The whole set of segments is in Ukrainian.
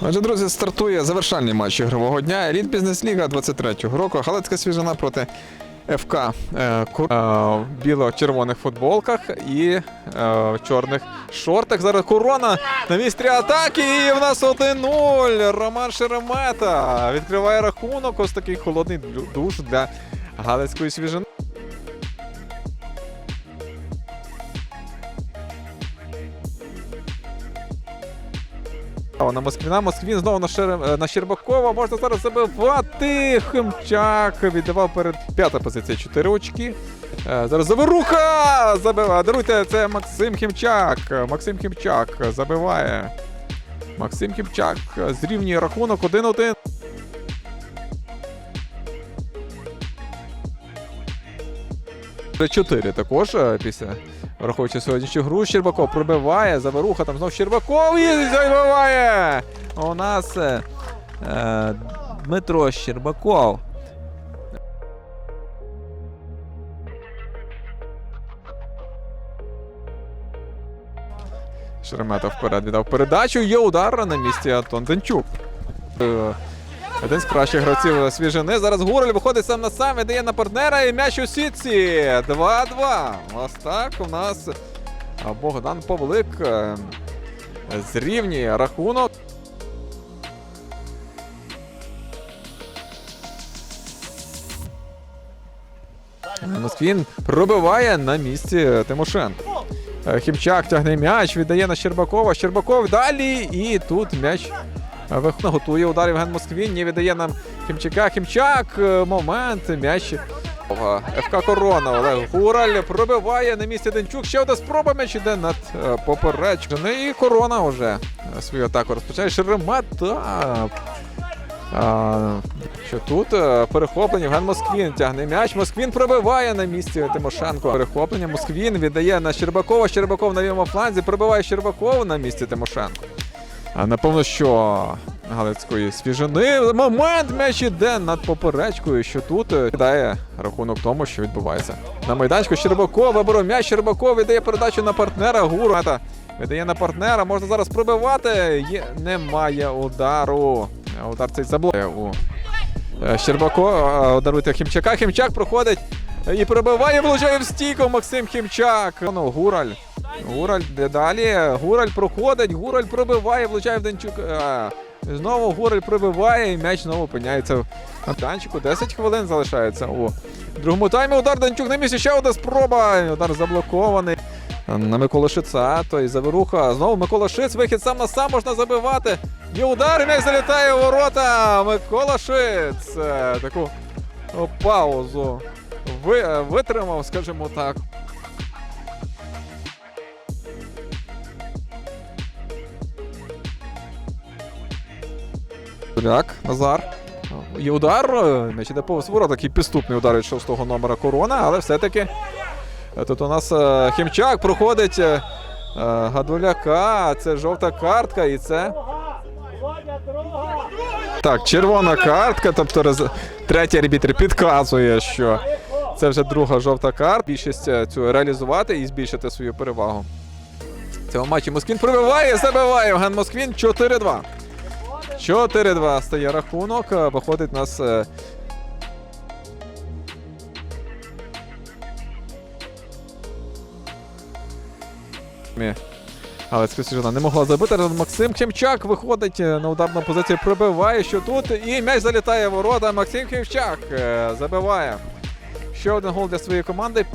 Отже, друзі, стартує завершальний матч ігрового дня. Еліт Бізнес Ліга 23-го року. Галицька свіжина проти ФК е, Кур... е, в біло-червоних футболках і е, в чорних шортах. Зараз корона на містрі атаки. І в нас 1-0. Роман Шеремета відкриває рахунок. Ось такий холодний душ для Галицької свіжини. О, на Москвіна. Москвін знову на, Шер... е, на Щербакова. Можна зараз забивати. Химчак віддавав перед п'ята позиція. Чотири очки. Е, Зараз заверуха! Забиває. Даруйте, це Максим Химчак. Максим Химчак забиває. Максим Химчак зрівнює рахунок 1-1. Чотири також е, після враховуючи сьогоднішню гру. Щербаков пробиває, заверуха, там знов Щербаков і забиває. У нас е, е, Дмитро Щербаков. Шеремета вперед віддав передачу. Є удар на місці Антон Денчук. Один з кращих гравців свіжини. Зараз Гурель виходить сам на сам, віддає на партнера і м'яч у сітці. 2-2. Ось так у нас Богдан Павлик е, зрівнює рахунок. Москвін пробиває на місці Тимошенко. Е, Хімчак тягне м'яч, віддає на Щербакова. Щербаков далі. І тут м'яч вихно готує удар Євген Москвін. Не віддає нам Хімчака. Хімчак. е, Момент. М'яч. ФК Корона. Олег Гураль пробиває на місці Денчук. Ще одна спроба м'яч іде над е, поперечкою. І Корона вже свою атаку розпочає. Шеремета. А, що тут е, перехоплення Євген Москвін тягне м'яч. Москвін пробиває на місці Тимошенко. Перехоплення Москвін віддає на Щербакова. Щербаков на лівому фланзі пробиває Щербакова на місці Тимошенко. А напевно, що Галицької свіжини. Момент м'яч іде над поперечкою, що тут е, дає рахунок тому, що відбувається. На майданчику Щербаков виборов м'яч. Щербаков віддає передачу на партнера. Гурата віддає на партнера. Можна зараз пробивати. Є... Немає удару. Удар цей заблокує у е, Щербакова. Даруйте Хімчака. Хімчак проходить і пробиває, влучає в стійку Максим Хімчак. Ну, Гураль. Гураль далі. Гураль проходить, Гураль пробиває, влучає в Денчук. Знову Гураль пробиває, і м'яч знову опиняється в танчику. 10 хвилин залишається у другому таймі. Удар Денчук на місці. Ще одна спроба. Удар заблокований. На Микола Шица, той заверуха. Знову Микола Шиц, вихід сам на сам можна забивати. Є удар, і м'яч залітає у ворота. Микола Шиц. Е, Таку паузу е, витримав, скажімо так. Буряк, Назар. Є удар. е, М'яч іде повз ворота, такий підступний удар від шостого номера корона, але все-таки е, тут у нас е, Хімчак проходить Гадуляка. Це жовта картка, і це. Так, червона картка, тобто роз... третій арбітр підказує, що це вже друга жовта картка. Більшість цю реалізувати і збільшити свою перевагу. В цьому матчі Москвін пробиває, забиває Євген Москвін 4-2. 4-2 стає рахунок. Е, Виходить нас. е, Мі. Галицька не могла забити. Максим Хімчак виходить е, на ударну позицію, пробиває, що тут. І м'яч залітає в ворота. Максим Хімчак забиває. Ще один гол для своєї команди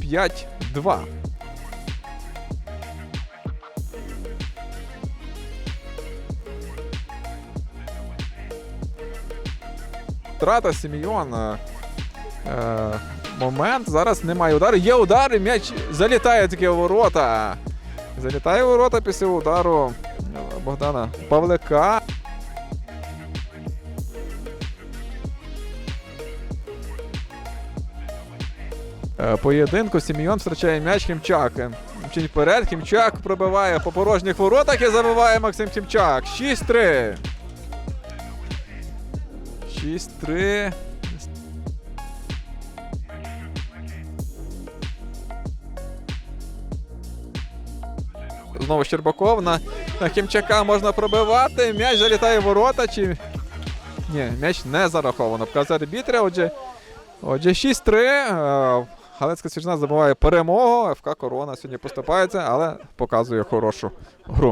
5-2. Втрата Сімійон. е, Момент. Зараз немає удару. Є удар, і м'яч залітає таки у ворота. Залітає у ворота після удару Богдана Павлика. Е, Поєдинку Сімійон втрачає м'яч Хімчак. Вперед, Хімчак пробиває по порожніх воротах і забиває Максим Хімчак. 6-3. 6-3. Знову Щербаков на, на Хімчака можна пробивати. М'яч залітає в ворота. Чи... Ні, м'яч не зараховано. Вказує арбітри. Отже, отже 6-3. Е, Галицька Свіжна забуває перемогу. ФК Корона сьогодні поступається, але показує хорошу гру.